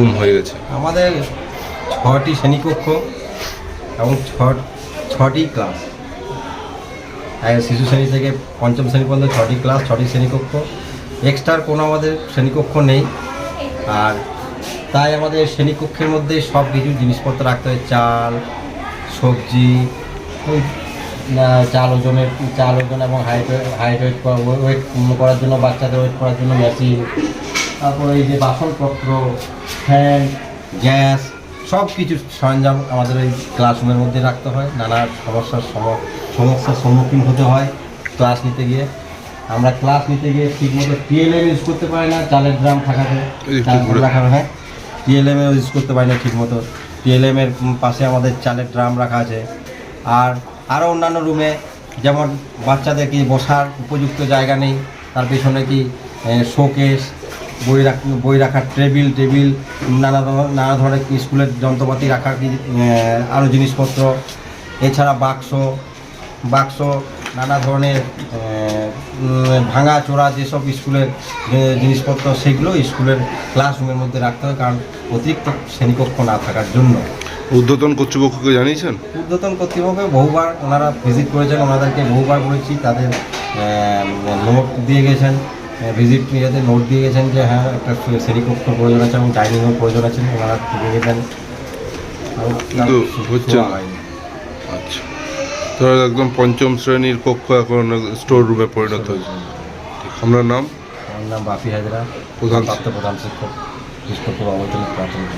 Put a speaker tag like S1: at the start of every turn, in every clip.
S1: Room হয়ে গেছে।
S2: আমাদের ছটি শ্রেণীকক্ষ এবং ছ ছটি ক্লাস। শিশু শ্রেণি থেকে পঞ্চম শ্রেণি পর্যন্ত ছটি ক্লাস, ছটি শ্রেণীকক্ষ। এক্সট্রার কোনো আমাদের শ্রেণীকক্ষ নেই। আর তাই আমাদের শ্রেণীকক্ষের মধ্যে সব কিছু জিনিসপত্র রাখতে হয়। চাল, সবজি চাল ওজনের, চাল ওজন এবং হাইট হাইট ওয়েট ওয়েট করার জন্য, বাচ্চাদের ওয়েট করার জন্য মেশিন তারপরে এই যে বাসনপত্র ফ্যান গ্যাস সব কিছু সরঞ্জাম আমাদের এই ক্লাসরুমের মধ্যে রাখতে হয়। নানা সমস্যার সম- সমস্যার সম্মুখীন হতে হয় ক্লাস নিতে গিয়ে। আমরা ক্লাস নিতে গিয়ে ঠিকমতো টিএলএম ইউজ করতে পারি না চালের ড্রাম থাকাতে। রাখা হয় টিএলএম ইউজ করতে পারি না ঠিকমতো। টিএলএম এর উম, পাশে আমাদের চালের ড্রাম রাখা আছে। আর আরও অন্যান্য রুমে যেমন বাচ্চাদের কি বসার উপযুক্ত জায়গা নেই তার পেছনে কি শোকেস বই রাখ বই রাখার টেবিল টেবিল নানা ধরনের নানা ধরনের স্কুলের যন্ত্রপাতি রাখার কি আরও জিনিসপত্র। এছাড়া বাক্স বাক্স নানা ধরনের ভাঙা চোরা যেসব স্কুলের জিনিসপত্র সেগুলো স্কুলের ক্লাসরুমের মধ্যে রাখতে হয় কারণ অতিরিক্ত শ্রেণীকক্ষ না থাকার জন্য।
S1: ঊর্ধ্বতন কর্তৃপক্ষকে জানিয়েছেন?
S2: ঊর্ধ্বতন কর্তৃপক্ষ বহুবার ওনারা ভিজিট করেছেন ওনাদেরকে বহুবার বলেছি তাদের নোট দিয়ে গেছেন। ভিজিট ইয়েতে নোট দিয়ে গেছেন যে হ্যাঁ একটা শ্রেণীকক্ষ প্রয়োজন আছে এবং ডাইনিংও প্রয়োজন আছে ওনারা দিয়ে গেছেন।
S1: হচ্ছে
S2: হয়নি।
S1: আচ্ছা। ধরো একদম পঞ্চম শ্রেণির কক্ষ এখন স্টোর রুমে পরিণত হয়েছে। আপনার নাম?
S2: আমার নাম বাপি হাজরা
S1: প্রধান
S2: প্রধান শিক্ষক অবৈতনিক প্রাথমিক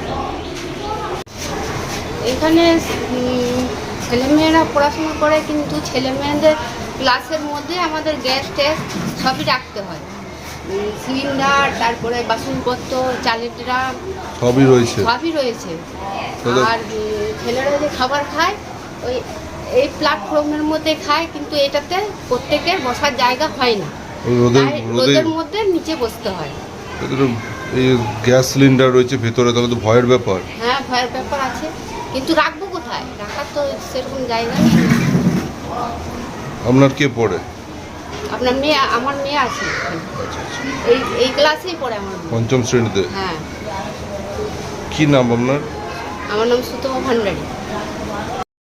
S3: এখানে ছেলেমেয়েরা পড়াশোনা করে কিন্তু ছেলেমেয়েদের ক্লাসের মধ্যে আমাদের গ্যাস ট্যাস সবই রাখতে হয়। সিলিন্ডার তারপরে বাসনপত্র চালের ড্রাম
S1: সবই রয়েছে।
S3: সবই রয়েছে। আর ছেলেরা যে খাবার খায় ওই এই প্ল্যাটফর্মের মধ্যে খায় কিন্তু এটাতে প্রত্যেকের বসার জায়গা হয় না।
S1: রোদের
S3: মধ্যে নিচে বসতে হয়।
S1: এই গ্যাস সিলিন্ডার রয়েছে ভেতরে তাহলে তো ভয়ের ব্যাপার।
S3: হ্যাঁ ভয়ের ব্যাপার আছে। কিন্তু রাখব কোথায়? রাখার তো সেরকম জায়গা
S1: আপনার কে পড়ে?
S3: আপনার মেয়ে আমার মেয়ে আছে এই এই ক্লাসেই পড়ে আমার মেয়ে।
S1: পঞ্চম শ্রেণীতে?
S3: হ্যাঁ।
S1: কি নাম আপনার?
S3: আমার নাম সুতমা ভান্ডারী।